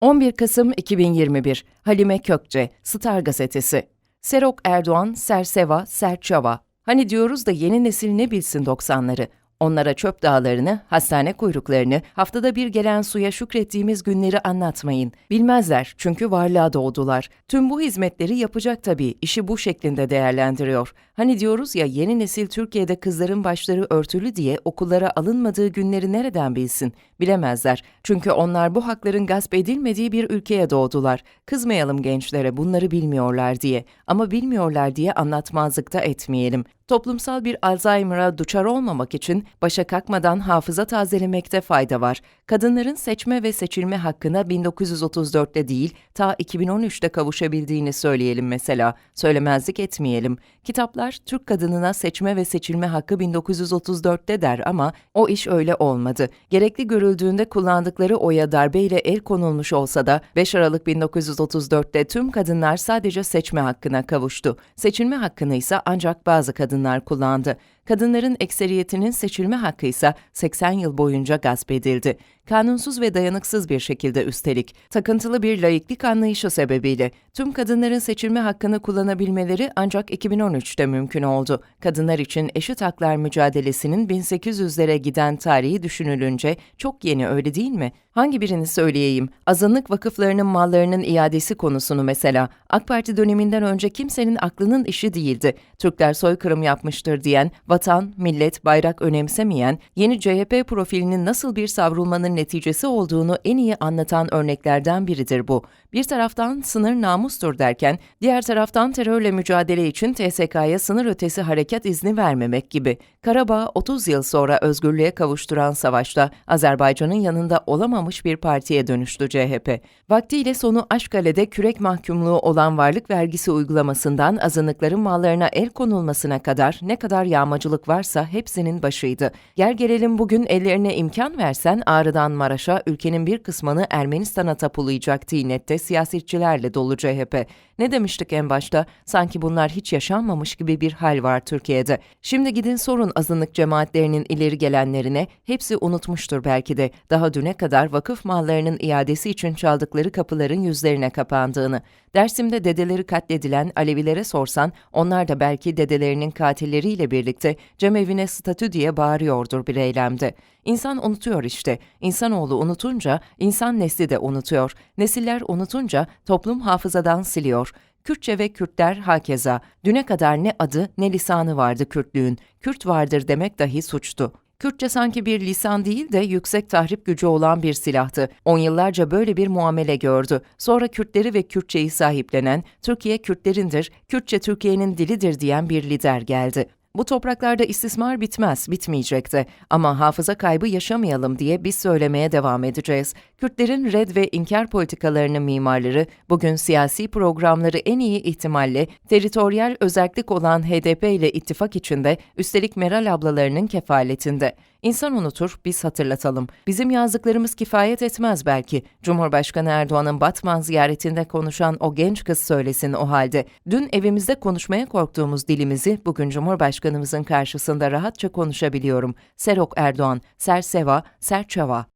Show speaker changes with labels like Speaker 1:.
Speaker 1: 11 Kasım 2021 Halime Kökçe, Star Gazetesi Serok Erdoğan, Serseva, Serçava. Hani diyoruz da yeni nesil ne bilsin 90'ları? Onlara çöp dağlarını, hastane kuyruklarını, haftada bir gelen suya şükrettiğimiz günleri anlatmayın. Bilmezler çünkü varlığa doğdular. Tüm bu hizmetleri yapacak tabii, işi bu şeklinde değerlendiriyor. Hani diyoruz ya yeni nesil Türkiye'de kızların başları örtülü diye okullara alınmadığı günleri nereden bilsin? Bilemezler. Çünkü onlar bu hakların gasp edilmediği bir ülkeye doğdular. Kızmayalım gençlere bunları bilmiyorlar diye. Ama bilmiyorlar diye anlatmazlıkta etmeyelim. Toplumsal bir Alzheimer'a duçar olmamak için başa kalkmadan hafıza tazelemekte fayda var. Kadınların seçme ve seçilme hakkına 1934'te değil, ta 2013'te kavuşabildiğini söyleyelim mesela. Söylemezlik etmeyelim. Kitaplar Türk kadınına seçme ve seçilme hakkı 1934'te der ama o iş öyle olmadı. Gerekli görüldüğünde kullandıkları oya darbeyle el konulmuş olsa da 5 Aralık 1934'te tüm kadınlar sadece seçme hakkına kavuştu. Seçilme hakkını ise ancak bazı kadınlar kullandı. Kadınların ekseriyetinin seçilme hakkı ise 80 yıl boyunca gasp edildi. Kanunsuz ve dayanıksız bir şekilde üstelik. Takıntılı bir laiklik anlayışı sebebiyle tüm kadınların seçilme hakkını kullanabilmeleri ancak 2013'te mümkün oldu. Kadınlar için eşit haklar mücadelesinin 1800'lere giden tarihi düşünülünce çok yeni öyle değil mi? Hangi birini söyleyeyim? Azınlık vakıflarının mallarının iadesi konusunu mesela. AK Parti döneminden önce kimsenin aklının işi değildi. Türkler soykırım yapmıştır diyen, vatan, millet, bayrak önemsemeyen, yeni CHP profilinin nasıl bir savrulmanın neticesi olduğunu en iyi anlatan örneklerden biridir bu. Bir taraftan sınır namustur derken, diğer taraftan terörle mücadele için TSK'ya sınır ötesi hareket izni vermemek gibi. Karabağ 30 yıl sonra özgürlüğe kavuşturan savaşta Azerbaycan'ın yanında olamamış bir partiye dönüştü CHP. Vaktiyle sonu Aşkale'de kürek mahkumluğu olan varlık vergisi uygulamasından azınlıkların mallarına el konulmasına kadar ne kadar yağmacılık varsa hepsinin başıydı. Gel gelelim bugün ellerine imkan versen Ağrı'dan Maraş'a ülkenin bir kısmını Ermenistan'a tapulayacak tinette siyasetçilerle dolu CHP. Ne demiştik en başta? Sanki bunlar hiç yaşanmamış gibi bir hal var Türkiye'de. Şimdi gidin sorun azınlık cemaatlerinin ileri gelenlerine, hepsi unutmuştur belki de. Daha düne kadar vakıf mallarının iadesi için çaldıkları kapıların yüzlerine kapandığını. Dersim'de dedeleri katledilen Alevilere sorsan, onlar da belki dedelerinin katilleriyle birlikte cemevine statü diye bağırıyordur bir eylemde. İnsan unutuyor işte. İnsanoğlu unutunca insan nesli de unutuyor. Nesiller unutunca toplum hafızadan siliyor. Kürtçe ve Kürtler hakeza. Düne kadar ne adı ne lisanı vardı Kürtlüğün. Kürt vardır demek dahi suçtu. Kürtçe sanki bir lisan değil de yüksek tahrip gücü olan bir silahtı. On yıllarca böyle bir muamele gördü. Sonra Kürtleri ve Kürtçeyi sahiplenen, Türkiye Kürtlerindir, Kürtçe Türkiye'nin dilidir diyen bir lider geldi. Bu topraklarda istismar bitmez, bitmeyecek de. Ama hafıza kaybı yaşamayalım diye biz söylemeye devam edeceğiz. Kürtlerin red ve inkar politikalarının mimarları, bugün siyasi programları en iyi ihtimalle teritoryal özellik olan HDP ile ittifak içinde, üstelik Meral ablalarının kefaletinde. İnsan unutur, biz hatırlatalım. Bizim yazdıklarımız kifayet etmez belki. Cumhurbaşkanı Erdoğan'ın Batman ziyaretinde konuşan o genç kız söylesin o halde. Dün evimizde konuşmaya korktuğumuz dilimizi bugün Cumhurbaşkanımızın karşısında rahatça konuşabiliyorum. Serok Erdoğan, Serseva, Serçava.